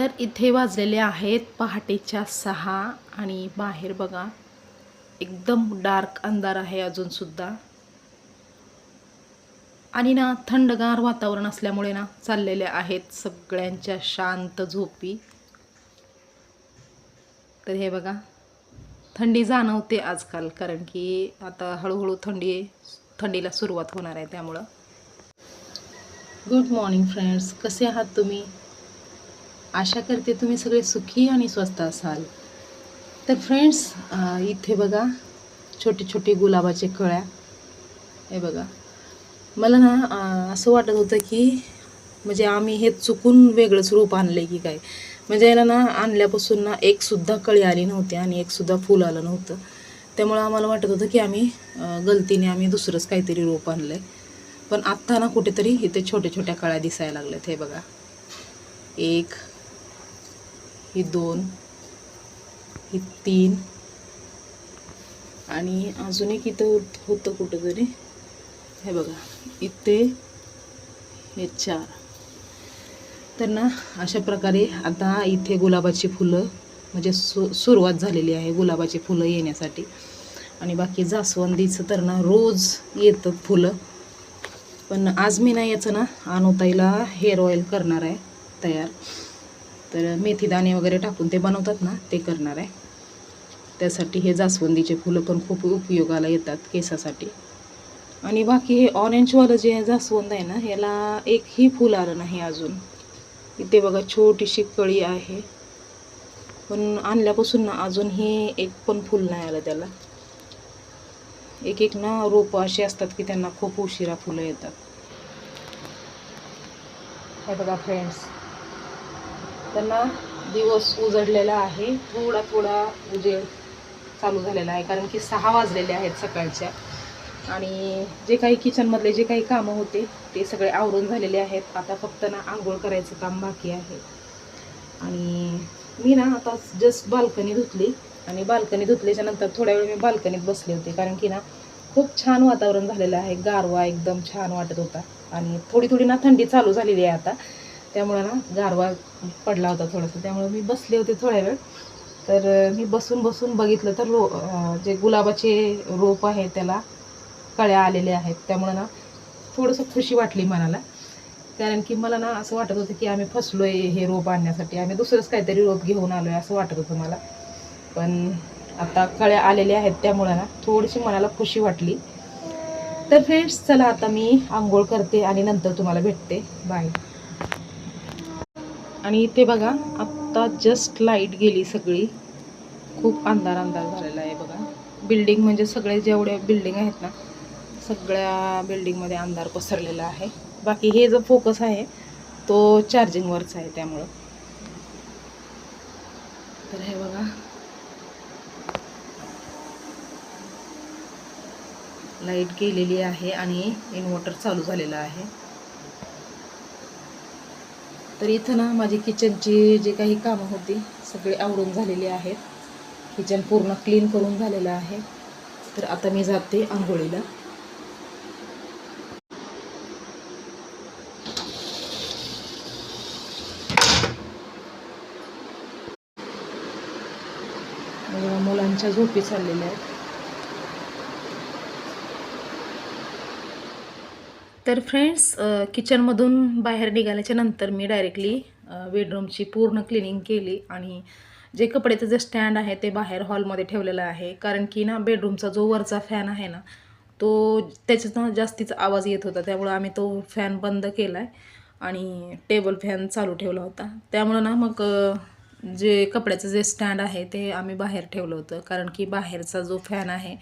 तर इथे वाजलेले आहेत पहाटेच्या सहा आणि बाहेर बघा एकदम डार्क अंधार आहे अजूनसुद्धा आणि ना थंडगार वातावरण असल्यामुळे ना चाललेले आहेत सगळ्यांच्या शांत झोपी. तर हे बघा थंडी जाणवते आजकाल कारण की आता हळूहळू थंडी थंडीला सुरुवात होणार आहे त्यामुळं. गुड मॉर्निंग फ्रेंड्स कसे आहात तुम्ही? आशा करते तुम्ही सगळे सुखी आणि स्वस्त असाल. तर फ्रेंड्स इथे बघा छोटे छोटे गुलाबाचे कळ्या. हे बघा. मला ना असं वाटत होतं की म्हणजे आम्ही हे चुकून वेगळंच रूप आणलं की काय? म्हणजे याला ना आणल्यापासून ना एकसुद्धा कळी आली नव्हती आणि एकसुद्धा फूल आलं नव्हतं. त्यामुळं आम्हाला वाटत होतं की आम्ही गलतीने आम्ही दुसरंच काहीतरी रोप आणलं आहे पण आत्ता ना कुठेतरी इथे छोट्या छोट्या कळ्या दिसायला लागल्यात. हे बघा. एक ही दोन ही तीन. आणि अजून एक इथं होतं कुठंतरी. हे बघा इथे हे चार. तर ना अशा प्रकारे आता इथे गुलाबाची फुलं म्हणजे सु सुरुवात झालेली आहे गुलाबाची फुलं येण्यासाठी. आणि बाकी जास्वंदीचं तर ना रोज येतं फुलं. पण आज मी ना याचं ना अनुताईला हेअर ऑइल करणार आहे तयार. तर मेथीदाणे वगैरे टाकून ते बनवतात ना ते करणार आहे. त्यासाठी हे जास्वंदीचे फुलं पण खूप उपयोगाला येतात केसासाठी. आणि बाकी हे ऑरेंजवालं जे जास्वंद आहे ना ह्याला एकही फुल आलं नाही अजून. इथे बघा छोटीशी कळी आहे. पण आणल्यापासून ना अजूनही एक पण फुल नाही आलं त्याला. एक एक ना रोपं अशी असतात की त्यांना खूप उशिरा फुलं येतात. हे बघा फ्रेंड्स त्यांना दिवस उजडलेला आहे. थोडा थोडा उजेड चालू झालेला आहे. कारण की सहा वाजलेले आहेत सकाळच्या. आणि जे काही किचनमधले जे काही कामं होते ते सगळे आवरून झालेले आहेत. आता फक्त ना आंघोळ करायचं काम बाकी आहे. आणि मी ना आता जस्ट बाल्कनी धुतली. आणि बाल्कनी धुतल्याच्या नंतर थोड्या वेळ मी बाल्कनीत बसले होते. कारण की ना खूप छान वातावरण झालेलं आहे. गारवा एकदम छान वाटत होता. आणि थोडी थोडी ना थंडी चालू झालेली आहे आता. त्यामुळं ना गारवा पडला होता थोडासा. त्यामुळं मी बसले होते थोड्या वेळ. तर मी बसून बसून बघितलं तर रो जे गुलाबाचे रोप आहे त्याला कळ्या आलेल्या आहेत. त्यामुळं ना थोडंसं खुशी वाटली मनाला. कारण की मला ना असं वाटत होतं की आम्ही फसलो आहे हे रोप आणण्यासाठी. आम्ही दुसरंच काहीतरी रोप घेऊन आलो आहे असं वाटत होतं मला. पण आता कळ्या आलेल्या आहेत त्यामुळं ना थोडीशी मनाला खुशी वाटली. तर फ्रेंड्स चला आता मी आंघोळ करते आणि नंतर तुम्हाला भेटते. बाय. आणि इथे बघा आत्ता जस्ट लाइट गेली सगळी. खूप अंधार अंधार झालेला आहे बघा. बिल्डिंग म्हणजे सगळे जेवढे बिल्डिंग आहेत ना सगळ्या बिल्डिंगमध्ये अंधार पसरलेला आहे. बाकी हे जो फोकस आहे तो चार्जिंगवरचा आहे त्यामुळं. तर हे बघा. लाइट गेलेली आहे आणि इन्व्हर्टर चालू झालेलं आहे. तर इथं ना माझी किचनची जे काही कामं होती सगळी आवडून झालेली आहेत. किचन पूर्ण क्लीन करून झालेलं आहे. तर आता मी जाते आंघोळीला. मुलांच्या झोपी चाललेल्या आहेत. तर फ्रेंड्स किचनमधून बाहेर निघाल्याच्या नंतर मी डायरेक्टली बेडरूमची पूर्ण क्लिनिंग केली आणि जे कपड्याचं जे स्टँड आहे ते बाहेर हॉलमध्ये ठेवलेलं आहे. कारण की ना बेडरूमचा जो वरचा फॅन आहे ना तो त्याच्यात ना जास्तीचा आवाज येत होता. त्यामुळं आम्ही तो फॅन बंद केला आहे आणि टेबल फॅन चालू ठेवला होता. त्यामुळं ना मग जे कपड्याचं जे स्टँड आहे ते आम्ही बाहेर ठेवलं होतं. कारण की बाहेरचा जो फॅन आहे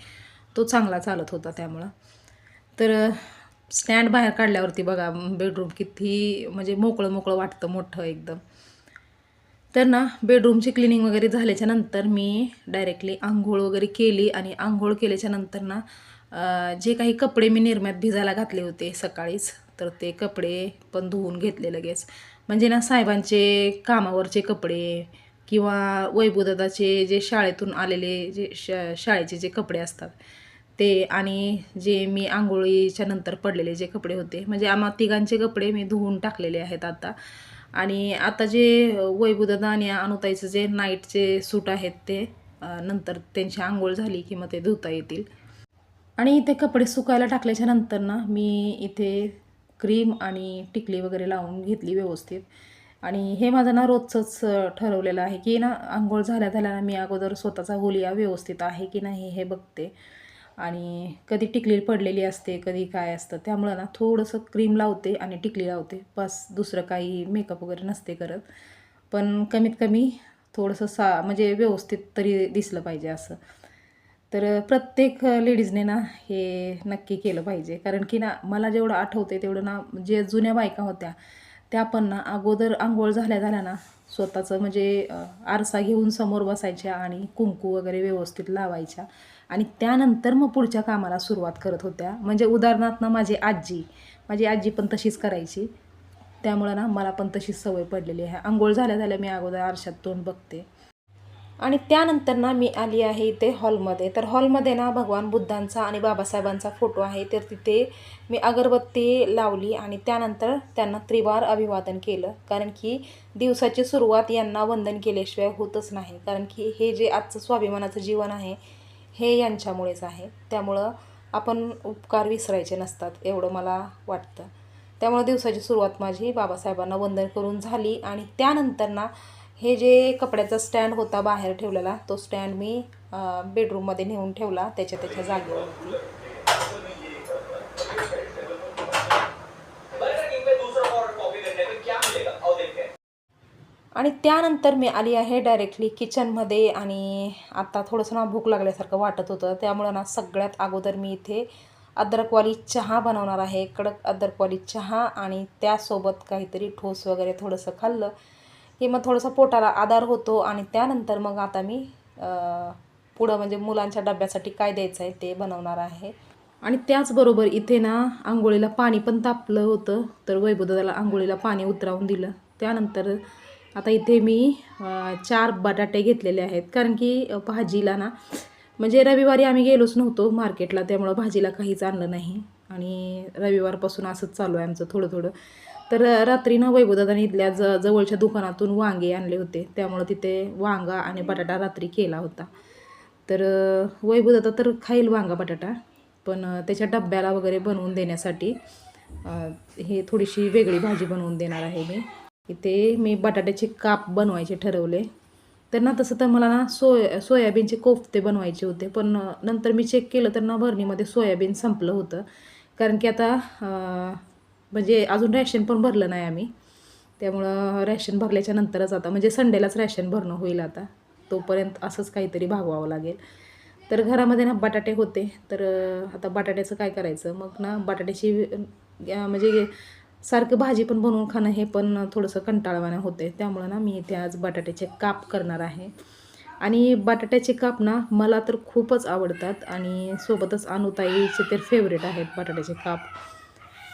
तो चांगला चालत होता त्यामुळं. तर स्टँड बाहेर काढल्यावरती बघा बेडरूम किती म्हणजे मोकळं मोकळं वाटतं मोठं एकदम. तर ना बेडरूमची क्लिनिंग वगैरे झाल्याच्यानंतर मी डायरेक्टली आंघोळ वगैरे केली आणि आंघोळ केल्याच्यानंतर ना जे काही कपडे मी निर्म्यात भिजायला घातले होते सकाळीच तर ते कपडे पण धुवून घेतले लगेच. म्हणजे ना साहेबांचे कामावरचे कपडे किंवा वैभवदादाचे जे शाळेतून आलेले जे शा शाळेचे जे कपडे असतात ते आणि जे मी आंघोळीच्या नंतर पडलेले जे कपडे होते म्हणजे आम्हा तिघांचे कपडे मी धुवून टाकलेले आहेत आता. आणि आता जे वैभुदादा आणि अनुताईचं जे नाईटचे सूट आहेत ते नंतर त्यांची आंघोळ झाली की मग ते धुता येतील. आणि इथे कपडे सुकायला टाकल्याच्या नंतर ना मी इथे क्रीम आणि टिकली वगैरे लावून घेतली व्यवस्थित. आणि हे माझं ना रोजचंच ठरवलेलं आहे की ना आंघोळ झाल्या झाल्या मी अगोदर स्वतःचा होलिया व्यवस्थित आहे की नाही हे बघते. आणि कधी टिकली पडलेली असते कधी काय असतं त्यामुळं ना थोडंसं क्रीम लावते आणि टिकली लावते. बस दुसरं काही मेकअप वगैरे नसते करत. पण कमीत कमी थोडंसं सा म्हणजे व्यवस्थित तरी दिसलं पाहिजे असं. तर प्रत्येक लेडीजने ना हे नक्की केलं पाहिजे. कारण की ना मला जेवढं आठवते तेवढं ना जे जुन्या बायका होत्या त्या पण ना अगोदर आंघोळ झाल्या झाल्या ना स्वतःचं म्हणजे आरसा घेऊन समोर बसायच्या आणि कुंकू वगैरे व्यवस्थित लावायच्या. आणि त्यानंतर मग पुढच्या कामाला सुरुवात करत होत्या. म्हणजे उदाहरणार्थ ना माझी आजी माझी आजी पण तशीच करायची. त्यामुळं ना मला पण तशीच सवय पडलेली आहे. आंघोळ झाल्या झाल्या मी अगोदर आरशात तोंड बघते. आणि त्यानंतर ना मी आली आहे इथे हॉलमध्ये. तर हॉलमध्ये ना भगवान बुद्धांचा आणि बाबासाहेबांचा फोटो आहे. तर तिथे मी अगरबत्ती लावली आणि त्यानंतर त्यांना त्रिवार अभिवादन केलं. कारण की दिवसाची सुरुवात यांना वंदन केल्याशिवाय होतच नाही. कारण की हे जे आजचं स्वाभिमानाचं जीवन आहे हे यांच्यामुळेच आहे. त्यामुळं आपण उपकार विसरायचे नसतात एवढं मला वाटतं. त्यामुळे दिवसाची सुरुवात माझी बाबासाहेबांना वंदन करून झाली आणि त्यानंतर ना हे जे कपड्याचा स्टँड होता बाहेर ठेवलेला तो स्टँड मी बेडरूममध्ये नेऊन ठेवला त्याच्या त्याच्या जागेवरती. आणि त्यानंतर मी आली आहे डायरेक्टली किचनमध्ये आणि आता थोडंसं ना भूक लागल्यासारखं वाटत होतं. त्यामुळं ना सगळ्यात अगोदर मी इथे अद्रकवाली चहा बनवणार आहे. कडक अद्रकवाली चहा आणि त्यासोबत काहीतरी ठोस वगैरे थोडंसं खाल्लं. की मग थोडंसं पोटाला आधार होतो आणि त्यानंतर मग आता मी पुढं म्हणजे मुलांच्या डब्यासाठी काय द्यायचं आहे ते बनवणार आहे. आणि त्याचबरोबर इथे ना आंघोळीला पाणी पण तापलं होतं तर वैभवदादाला आंघोळीला पाणी उतरावून दिलं. त्यानंतर आता इथे मी चार बटाटे घेतलेले आहेत. कारण की भाजीला ना म्हणजे रविवारी आम्ही गेलोच नव्हतो मार्केटला त्यामुळं भाजीला काहीच आणलं नाही. आणि रविवारपासून असंच चालू आहे आमचं थोडं थोडं. तर रात्रीनं वैभवदादाने इथल्या ज जवळच्या दुकानातून वांगे आणले होते. त्यामुळं तिथे वांगा आणि बटाटा रात्री केला होता. तर वैभवदादा तर खाईल वांगा बटाटा. पण त्याच्या डब्याला वगैरे बनवून देण्यासाठी हे थोडीशी वेगळी भाजी बनवून देणार आहे मी. इथे मी बटाट्याचे काप बनवायचे ठरवले. तर ना तसं तर मला ना सोया सोयाबीनचे कोफ्ते बनवायचे होते पण नंतर मी चेक केलं तर ना भरणीमध्ये सोयाबीन संपलं होतं. कारण की आता म्हणजे अजून रॅशन पण भरलं नाही आम्ही. त्यामुळं रॅशन भरल्याच्या नंतरच आता म्हणजे संडेलाच रॅशन भरणं होईल आता. तोपर्यंत असंच काहीतरी भागवावं लागेल. तर घरामध्ये ना बटाटे होते. तर आता बटाट्याचं काय करायचं? मग ना बटाट्याची म्हणजे सारखं भाजी पण बनवून खाणं हे पण थोडंसं कंटाळवाणं होते त्यामुळं ना मी इथे आज बटाट्याचे काप करणार आहे. आणि बटाट्याचे काप ना मला तर खूपच आवडतात आणि सोबतच अनुताईचे तर फेवरेट आहेत बटाट्याचे काप.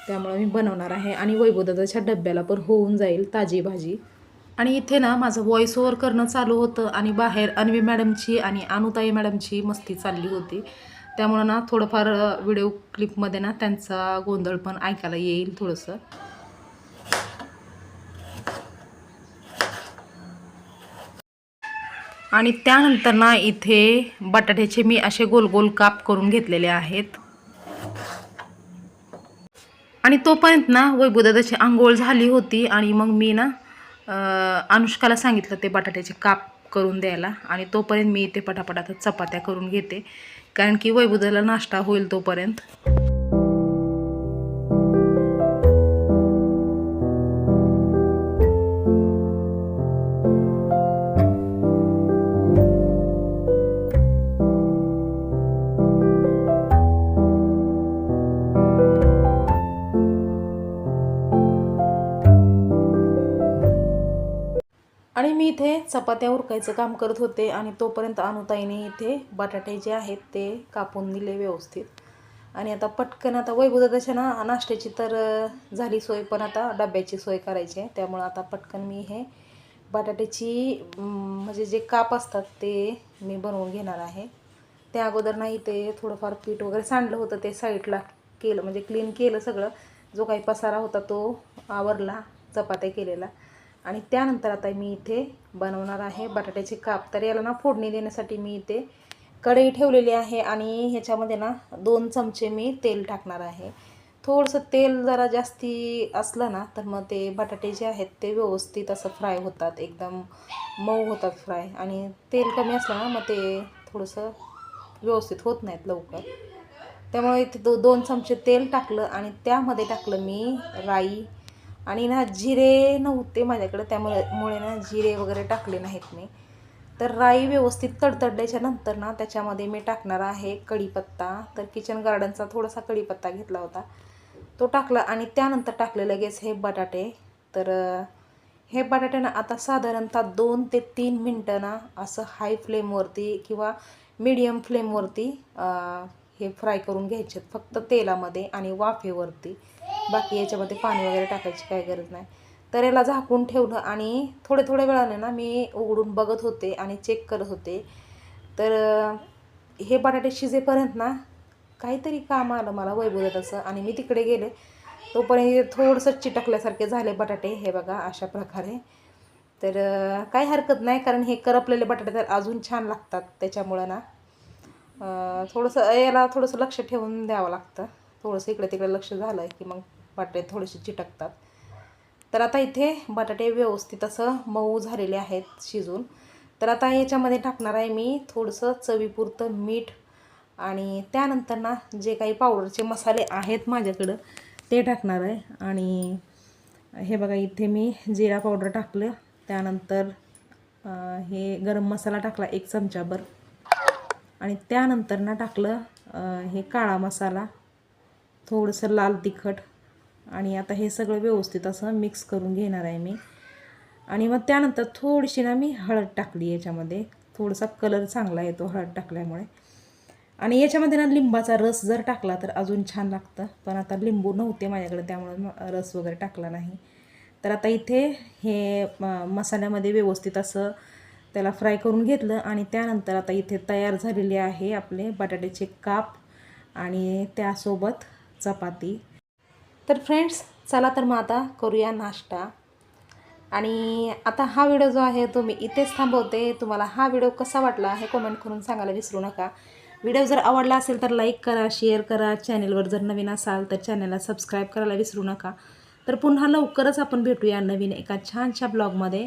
त्यामुळं मी बनवणार आहे आणि वैभवदादाच्या डब्याला पण होऊन जाईल ताजी भाजी. आणि इथे ना माझं व्हॉइस ओव्हर करणं चालू होतं आणि बाहेर अन्वी मॅडमची आणि अनुताई मॅडमची मस्ती चालली होती. त्यामुळं ना थोडंफार व्हिडिओ क्लिपमध्ये ना त्यांचा गोंधळ पण ऐकायला येईल थोडंसं. आणि त्यानंतर ना इथे बटाट्याचे मी असे गोल गोल काप करून घेतलेले आहेत. आणि तोपर्यंत ना वैभवदादाची आंघोळ झाली होती आणि मग मी ना अनुष्काला सांगितलं ते बटाट्याचे काप करून द्यायला. आणि तोपर्यंत मी इथे पटापटात चपात्या करून घेते. कारण की वैभवदाला नाश्ता होईल तोपर्यंत. आणि मी इथे चपात्या उरकायचं काम करत होते आणि तोपर्यंत अनुताईने इथे बटाटे जे आहेत ते कापून दिले व्यवस्थित. आणि आता पटकन आता वैभवदादाच्या ना नाश्त्याची तर झाली सोय पण आता डब्याची सोय करायची आहे. त्यामुळं आता पटकन मी हे बटाट्याची म्हणजे जे काप असतात ते मी बनवून घेणार आहे. त्या अगोदर नाही ते थोडंफार पीठ वगैरे सांडलं होतं ते साईडला केलं म्हणजे क्लीन केलं सगळं. जो काही पसारा होता तो आवरला चपात्या केलेला आणि त्यानंतर आता मी इथे बनवणार आहे बटाट्याचे काप. तर याला ना फोडणी देण्यासाठी मी इथे कढई ठेवलेली आहे आणि ह्याच्यामध्ये ना दोन चमचे मी तेल टाकणार आहे. थोडंसं तेल जरा जास्ती असलं ना तर मग ते बटाटे जे आहेत ते व्यवस्थित असं फ्राय होतात एकदम मऊ होतात फ्राय. आणि तेल कमी असलं ना मग ते थोडंसं व्यवस्थित होत नाहीत लवकर. त्यामुळे इथे दो दोन चमचे तेल टाकलं आणि त्यामध्ये टाकलं मी राई. आणि ना जिरे नव्हते माझ्याकडे त्यामुळे मुळे ना जिरे वगैरे टाकले नाहीत मी. तर राई व्यवस्थित तडतडल्याच्या नंतर ना त्याच्यामध्ये मी टाकणार आहे कढीपत्ता. तर किचन गार्डनचा थोडासा कढीपत्ता घेतला होता. तो टाकला आणि त्यानंतर टाकले लगेच हे बटाटे. तर हे बटाटे ना आता साधारणतः दोन ते तीन मिनटं ना असं हाय फ्लेमवरती किंवा मीडियम फ्लेमवरती हे फ्राय करून घ्यायचे फक्त तेलामध्ये आणि वाफेवरती. बाकी याच्यामध्ये पाणी वगैरे टाकायची काही गरज नाही. तर याला झाकून ठेवलं आणि थोडे थोड्या वेळाने ना मी उघडून बघत होते आणि चेक करत होते. तर हे बटाटे शिजेपर्यंत ना काहीतरी काम आलं मला वैभवत असं आणि मी तिकडे गेले. तोपर्यंत थोडंसं चिटकल्यासारखे झाले बटाटे हे बघा अशा प्रकारे. तर काही हरकत नाही कारण हे करपलेले बटाटे तर अजून छान लागतात त्याच्यामुळं ना. थोडंसं याला थोडंसं लक्ष ठेवून द्यावं लागतं. थोडंसं इकडे तिकडे लक्ष झालं की मग बटाटे थोडेसे चिटकतात. तर आता इथे बटाटे व्यवस्थित असं मऊ झालेले आहेत शिजून. तर आता याच्यामध्ये टाकणार आहे मी थोडंसं चवीपुरतं मीठ आणि त्यानंतर ना जे काही पावडरचे मसाले आहेत माझ्याकडं ते टाकणार आहे. आणि हे बघा इथे मी जिरा पावडर टाकलं. त्यानंतर हे गरम मसाला टाकला एक चमचाभर. आणि त्यानंतर ना टाकलं हे काळा मसाला थोडंसं लाल तिखट आणि आता हे सगळं व्यवस्थित असं मिक्स करून घेणार आहे मी. आणि मग त्यानंतर थोडीशी ना मी हळद टाकली याच्यामध्ये. थोडासा कलर चांगला येतो हळद टाकल्यामुळे. आणि याच्यामध्ये ना लिंबाचा रस जर टाकला तर अजून छान लागतं. पण आता लिंबू नव्हते माझ्याकडे त्यामुळे रस वगैरे टाकला नाही. तर आता इथे हे मसाल्यामध्ये व्यवस्थित असं त्याला फ्राय करून घेतलं आणि त्यानंतर आता इथे तयार झालेले आहे आपले बटाट्याचे काप आणि त्यासोबत चपाती. तर फ्रेंड्स चला तर मग आता करूया नाश्ता. आणि आता हा व्हिडिओ जो आहे तो मी इथेच थांबवते. तुम्हाला हा व्हिडिओ कसा वाटला हे कमेंट करून सांगायला विसरू नका. व्हिडिओ जर आवडला असेल तर लाईक करा शेअर करा. चॅनेलवर जर नवीन असाल तर चॅनलला सबस्क्राईब करायला विसरू नका. तर पुन्हा लवकरच आपण भेटूया नवीन एका छानशा ब्लॉगमध्ये